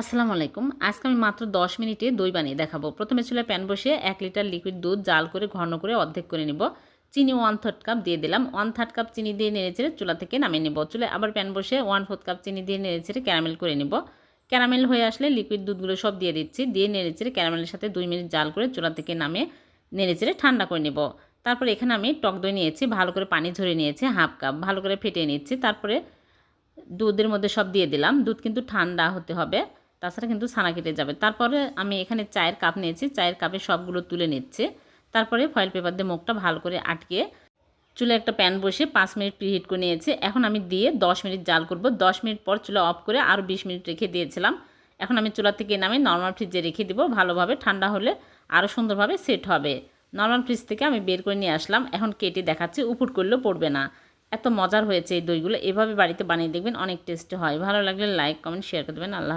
আসসালামু আলাইকুম। আজকে আমি মাত্র 10 মিনিটে দই বানিয়ে দেখাবো। প্রথমে চুলায় প্যান বসিয়ে এক লিটার লিকুইড দুধ জাল করে ঘন করে অর্ধেক করে নিব। চিনি ওয়ান থার্ড কাপ দিয়ে দিলাম। ওয়ান থার্ড কাপ চিনি দিয়ে নেড়েচেড়ে চুলা থেকে নামিয়ে নেব। চুলে আবার প্যান বসে ওয়ান ফোর্থ কাপ চিনি দিয়ে নেড়েচেড়ে ক্যারামেল করে নিব। ক্যারামেল হয়ে আসলে লিকুইড দুধগুলো সব দিয়ে দিচ্ছি। দিয়ে নেড়েচেড়ে ক্যারামেলের সাথে দুই মিনিট জাল করে চুলা থেকে নামিয়ে নেড়েচেড়ে ঠান্ডা করে নেব। তারপর এখানে আমি টক দই নিয়েছি, ভালো করে পানি ঝরে নিয়েছি হাফ কাপ ভালো করে ফেটিয়ে নিচ্ছি। তারপরে দুধের মধ্যে সব দিয়ে দিলাম। দুধ কিন্তু ঠান্ডা হতে হবে। তাছাড়া কিন্তু ছানা কেটে যাবে। তারপরে আমি এখানে চায়ের কাপ নিয়েছি, চায়ের কাপে সবগুলো তুলে নিচ্ছে। তারপরে ফয়েল পেপার দিয়ে মুখটা ভালো করে আটকে চুলে একটা প্যান বসে পাঁচ মিনিট প্রিহিট করে নিয়েছি। এখন আমি দিয়ে দশ মিনিট জাল করব। দশ মিনিট পর চুলা অফ করে আরও বিশ মিনিট রেখে দিয়েছিলাম। এখন আমি চুলা থেকে নামে নর্মাল ফ্রিজে রেখে দিব। ভালোভাবে ঠান্ডা হলে আরও সুন্দরভাবে সেট হবে। নর্মাল ফ্রিজ থেকে আমি বের করে নিয়ে আসলাম। এখন কেটে দেখাচ্ছি উপুট করলেও পড়বে না। এত মজার হয়েছে এই দইগুলো। এভাবে বাড়িতে বানিয়ে দেখবেন অনেক টেস্টি হয়। ভালো লাগলে লাইক কমেন্ট শেয়ার করে দেবেন। আল্লাহ